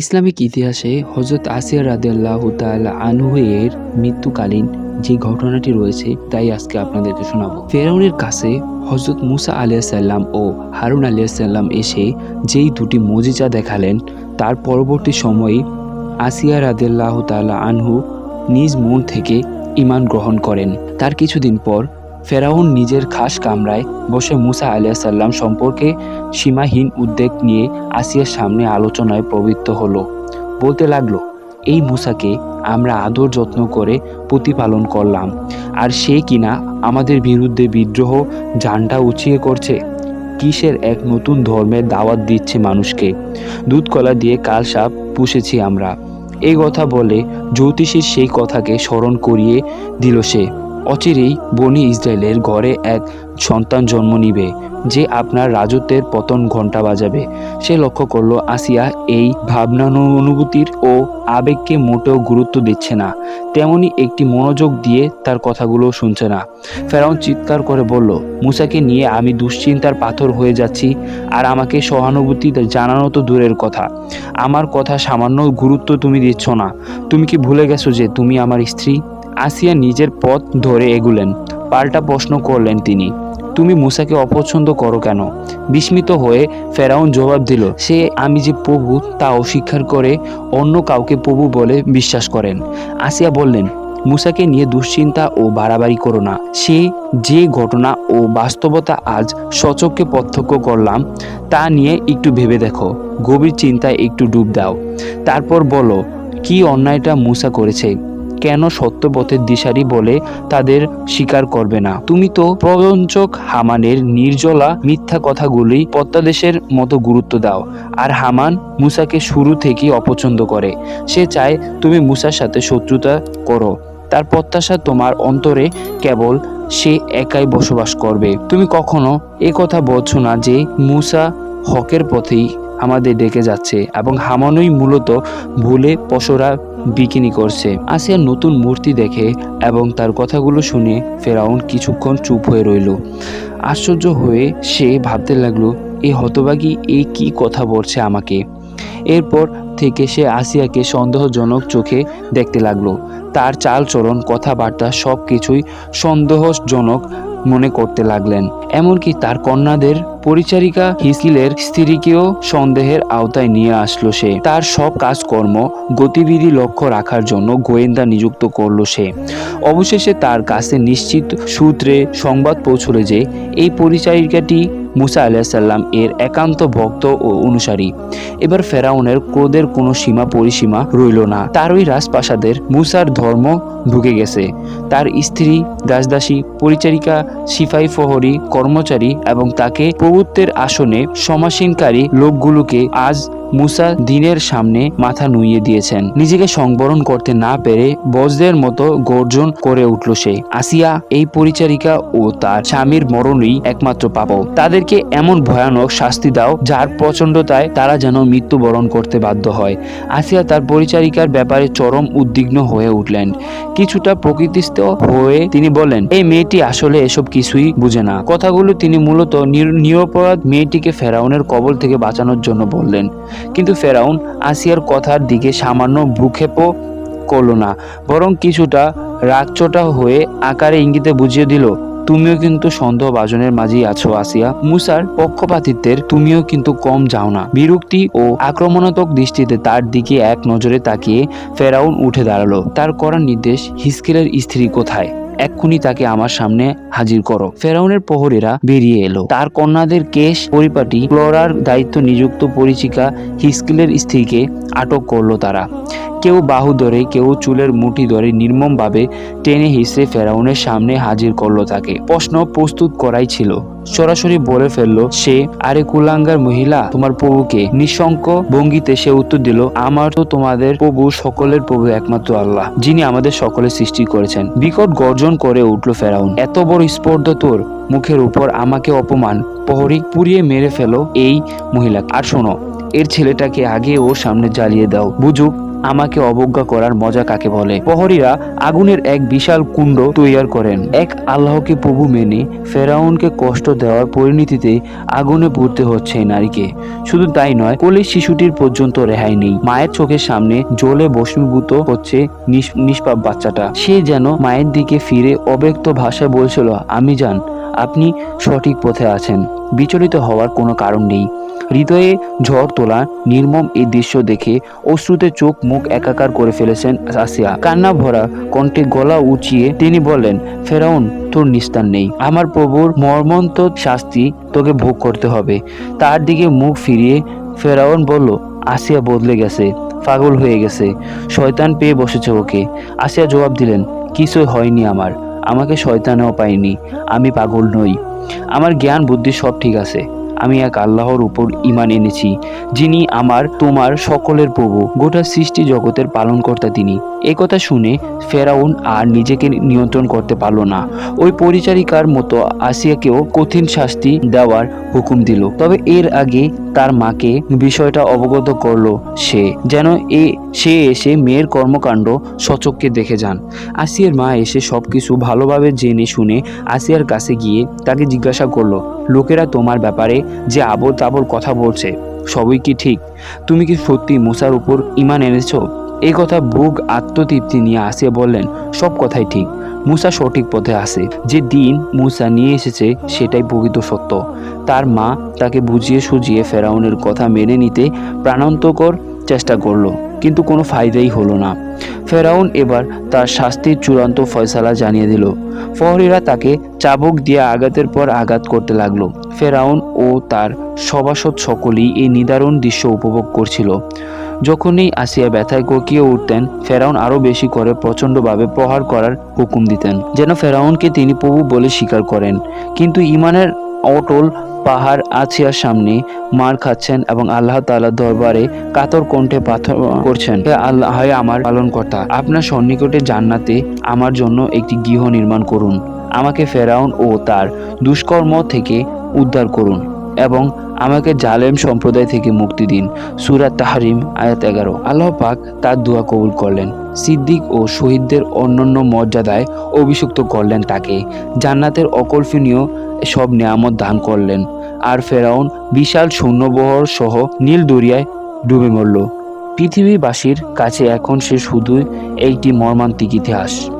Islamic ইতিহাসে হজরত আসিয়া রাদিয়াল্লাহ তাআলা আনহু এর মৃত্যুকালীন যে ঘটনাটি রয়েছে, তাই আজকে আপনাদেরকে শোনাবো। ফেরাউনের কাছে হজরত মুসা আলিয়াসাল্লাম ও হারুন আলিয়াসাল্লাম এসে যেই দুটি মজিজা দেখালেন, তার পরবর্তী সময়ে আসিয়া রাদিয়াল্লাহ তাআলা আনহু নিজ মন থেকে ইমান গ্রহণ করেন। তার কিছুদিন পর ফেরাউন নিজের খাস কামরায় বসে মুসা আলিয়াসাল্লাম সম্পর্কে সীমাহীন উদ্বেগ নিয়ে আসিয়ার সামনে আলোচনায় প্রবৃত্ত হলো। বলতে লাগল, এই মুসাকে আমরা আদর যত্ন করে প্রতিপালন করলাম, আর সে কিনা আমাদের বিরুদ্ধে বিদ্রোহ জানটা উঁচিয়ে করছে। কিসের এক নতুন ধর্মের দাওয়াত দিচ্ছে মানুষকে? দুধ কলা দিয়ে কাল সাপ পুষেছি আমরা। এই কথা বলে জ্যোতিষীর সেই কথাকে স্মরণ করিয়ে দিল সে। অচিরেই বনি ইসরায়েলের ঘরে এক সন্তান জন্ম নিবে, যে আপনার রাজত্বের পতন ঘণ্টা বাজাবে। সে লক্ষ্য করল, আসিয়া এই ভাবনানু অনুভূতির ও আবেগকে মোটেও গুরুত্ব দিচ্ছে না। তেমনি একটি মনোযোগ দিয়ে তার কথাগুলো শুনছে না। ফেরাউন চিৎকার করে বলল, মুসাকে নিয়ে আমি দুশ্চিন্তার পাথর হয়ে যাচ্ছি, আর আমাকে সহানুভূতি জানানো তো দূরের কথা। আমার কথা সামান্য গুরুত্ব তুমি দিচ্ছ না। তুমি কি ভুলে গেছো যে তুমি আমার স্ত্রী? আসিয়া নিজের পথ ধরে এগুলেন। পাল্টা প্রশ্ন করলেন তিনি, তুমি মুসাকে অপছন্দ করো কেন? বিস্মিত হয়ে ফেরাউন জবাব দিল, সে আমি যে প্রভু, তা অস্বীকার করে অন্য কাউকে প্রভু বলে বিশ্বাস করেন। আসিয়া বললেন, মুসাকে নিয়ে দুশ্চিন্তা ও বাড়াবাড়ি করো না। সে যে ঘটনা ও বাস্তবতা আজ সচককে প্রত্যক্ষ করলাম, তা নিয়ে একটু ভেবে দেখো। গভীর চিন্তায় একটু ডুব দাও। তারপর বলো, কি অন্যায়টা মুসা করেছে? কেন সত্যপথের দিশারি বলে তাদের স্বীকার করবে না? তুমি তো প্রবঞ্চক হামানের নির্জলা মিথ্যা কথাগুলি প্রত্যাদেশের মতো গুরুত্ব দাও, আর হামান মুসাকে শুরু থেকেই অপছন্দ করে। সে চায় তুমি মুসার সাথে শত্রুতা করো। তার প্রত্যাশা তোমার অন্তরে কেবল সে একাই বসবাস করবে। তুমি কখনো এ কথা বলছো না যে মুসা হকের পথেই আমাদের ডেকে যাচ্ছে, এবং হামানই মূলত ভুলে পশরা বিকিনি করছে। আসিয়ার নতুন মূর্তি দেখে এবং তার কথাগুলো শুনে ফেরাউন কিছুক্ষণ চুপ হয়ে রইল। আশ্চর্য হয়ে সে ভাবতে লাগল এই হতবাগী এই কি কথা বলছে আমাকে? এরপর থেকে সে আসিয়াকে সন্দেহজনক চোখে দেখতে লাগল। তার চালচলন কথাবার্তা সব কিছুই সন্দেহজনক মনে করতে লাগলেন। এমনকি তার কন্যাদের পরিচারিকা হিসকিলের স্ত্রীকেও সন্দেহের আওতায় নিয়ে আসলো সে। তার সব কাজকর্ম, গতিবিধি লক্ষ্য রাখার জন্য গোয়েন্দা নিযুক্ত করল সে। অবশেষে তার কাছে নিশ্চিত সূত্রে সংবাদ পৌঁছলো যে, এই পরিচারিকাটি মুসা আলাহিসাল্লাম এর একান্ত ভক্ত ও অনুসারী। এবার ফেরাউনের ক্রোধের কোনো সীমা পরিসীমা রইল না। তারই রাজপ্রাসাদের মুসার ধর্ম ঢুকে গেছে। তার স্ত্রী দাসদাসী পরিচারিকা সিফাই ফহরি কর্মচারী এবং তাকে প্রভুত্বের আসনে সমাসীনকারী লোকগুলোকে আজ মুসা দিনের সামনে মাথা নুইয়ে দিয়েছেন। নিজেকে সংবরণ করতে না পেরে বজদের মতো গর্জন করে উঠল সে। আসিয়া এই পরিচারিকা ও তার স্বামীর মরণই একমাত্র পাপ তাদেরকে এমন ভয়ানক শাস্তি দাও, যার প্রচণ্ডতায় তারা যেন মৃত্যুবরণ করতে বাধ্য হয়। আসিয়া তার পরিচারিকার ব্যাপারে চরম উদ্বিগ্ন হয়ে উঠলেন। কিছুটা প্রকৃতিস্থ হয়ে তিনি বলেন এই মেয়েটি আসলে এসব কিছুই বুঝে না। কথাগুলো তিনি মূলত নির- নিরপরাধ মেয়েটিকে ফেরাউনের কবল থেকে বাঁচানোর জন্য বললেন। কিন্তু ফেরাউন আসিয়ার কথার দিকে সামান্য ভ্রুক্ষেপও করল না, বরং কিছুটা রাগচোটা হয়ে আকারে ইঙ্গিতে বুঝিয়ে দিল, তুমিও কিন্তু সন্দেহভাজনের মাঝেই আছো আসিয়া। মুসার পক্ষপাতিত্বের তুমিও কিন্তু কম যাও না। বিরক্তি ও আক্রমণাত্মক দৃষ্টিতে তার দিকে এক নজরে তাকিয়ে ফেরাউন উঠে দাঁড়াল। তার করার নির্দেশ হিসকেলের স্ত্রী কোথায়? এক্ষুনি তাকে আমার সামনে হাজির করো। ফেরাউনের প্রহরীরা বেরিয়ে এলো। তার কন্যাদের কেশ পরিপাটি, ক্লোরার দায়িত্ব নিযুক্ত পরিচিকা হিস্কিলের স্ত্রীকে আটক করল তারা। কেউ বাহু ধরে, কেউ চুলের মুঠি ধরে নির্মমভাবে টেনে হিসড়ে ফেরাউনের সামনে হাজির করল তাকে। প্রশ্ন প্রস্তুত করাই ছিল। সরাসরি বলে ফেলল, সে আরে কুলাঙ্গার মহিলা, তোমার প্রভুকে। নিঃশঙ্ক ভঙ্গিতে সে উত্তর দিল, আমার তো তোমাদের প্রভু সকলের প্রভু একমাত্র আল্লাহ, যিনি আমাদের সকলের সৃষ্টি করেছেন। বিকট গর্জন করে উঠল ফেরাউন, এত বড় স্পর্ধ তোর মুখের উপর আমাকে অপমান, প্রহরী পুড়িয়ে মেরে ফেলো এই মহিলা আর শোনো, এর ছেলেটাকে আগে ওর সামনে জ্বালিয়ে দাও, বুঝুক আমাকে অবজ্ঞা করার মজা কাকে বলে? প্রহরীরা আগুনের এক বিশাল কুণ্ড তৈয়ার করেন। এক আল্লাহকে প্রভু মেনে ফেরাউনকে কষ্ট দেওয়ার পরিণতিতে আগুনে পুড়তে হচ্ছে নারীকে। শুধু তাই নয়, কোলের শিশুটির পর্যন্ত রেহাই নেই। মায়ের চোখের সামনে জ্বলে বসীভূত হচ্ছে নিষ- নিষ্পাপ বাচ্চাটা। সে যেন মায়ের দিকে ফিরে অব্যক্ত ভাষায় বলছিল, আমি জান আপনি সঠিক পথে আছেন। বিচলিত হওয়ার কোনো কারণ নেই। হৃদয়ে ঝড় তোলা, নির্মম এই দৃশ্য দেখে অশ্রুতে চোখ মুখ একাকার করে ফেলেছেন আসিয়া। কান্না ভরা কণ্ঠে গলা উঁচিয়ে তিনি বললেন, ফেরাউন, তোর নিস্তার নেই। আমার প্রভুর মর্মন্ত শাস্তি তোকে ভোগ করতে হবে। তার দিকে মুখ ফিরিয়ে ফেরাউন বলল, আসিয়া বদলে গেছে, পাগল হয়ে গেছে। শয়তান পেয়ে বসেছে ওকে। আসিয়া জবাব দিলেন, কিছুই হয়নি আমার। আমাকে শয়তানেও পায়নি আমি পাগল নই। আমার জ্ঞান, বুদ্ধি সব ঠিক আছে। আমি এক আল্লাহর উপর ইমান এনেছি, যিনি আমার, তোমার সকলের প্রভু। গোটা সৃষ্টি জগতের পালন পালনকর্তা তিনি। কথা শুনে ফেরাউন আর নিজেকে নিয়ন্ত্রণ করতে পারল না। ওই পরিচারিকার মতো আসিয়াকেও কঠিন শাস্তি দেওয়ার হুকুম দিল। তবে এর আগে তার মাকে বিষয়টা অবগত করল সে, যেন এ, সে এসে মেয়ের কর্মকাণ্ড সচককে দেখে যান। আসিয়ার মা এসে সবকিছু ভালোভাবে জেনে শুনে আসিয়ার কাছে গিয়ে তাকে জিজ্ঞাসা করল, লোকেরা তোমার ব্যাপারে যে আবল তাবল কথা বলছে, সবই কি ঠিক? তুমি কি সত্যি মুসার উপর ইমান এনেছো? এই কথা বুক আত্মতৃপ্তি নিয়ে আসিয়া বললেন, সব কথাই ঠিক। মুসা সঠিক পথে আসে যে দিন মুসা নিয়ে এসেছে, সেটাই প্রকৃত সত্য। তার মা তাকে বুঝিয়ে সুঝিয়ে ফেরাউনের কথা মেনে নিতে প্রাণান্তকর চেষ্টা করল, কিন্তু কোনো ফায়দাই হলো না। ফেরাউন এবার তার শাস্তির চূড়ান্ত ফয়সালা জানিয়ে দিল। ফহরিরা তাকে চাবুক দিয়ে আঘাতের পর আঘাত করতে লাগল। ফেরাউন ও তার সভাসদ সকলেই এই নিদারুণ দৃশ্য উপভোগ করছিল। যখনই আসিয়া ব্যথায় কোকিয়ে উঠতেন, ফেরাউন আরও বেশি করে প্রচণ্ডভাবে প্রহার করার হুকুম দিতেন, যেন ফেরাউনকে তিনি প্রভু বলে স্বীকার করেন। কিন্তু ইমানের অটল পাহাড় আসিয়ার সামনে, মার খাচ্ছেন এবং আল্লাহ তাআলার দরবারে কাতর কণ্ঠে পাথর করছেন আল্লাহ হয় আমার পালনকর্তা, আপনার সন্নিকটে জান্নাতে আমার জন্য একটি গৃহ নির্মাণ করুন। আমাকে ফেরাউন ও তার দুষ্কর্ম থেকে উদ্ধার করুন। এবং আমাকে জালেম সম্প্রদায় থেকে মুক্তি দিন। সুরাত তাহারিম, আয়াত এগারো। আল্লাহ পাক তার দোয়া কবুল করলেন। সিদ্দিক ও শহীদদের অন্যান্য মর্যাদায় অভিষিক্ত করলেন তাকে। জান্নাতের অকল্পনীয় সব নেয়ামত দান করলেন। আর ফেরাউন বিশাল শূন্যবহর সহ নীল দরিয়ায় ডুবে মরল। পৃথিবীবাসীর কাছে এখন সে শুধুই একটি মর্মান্তিক ইতিহাস।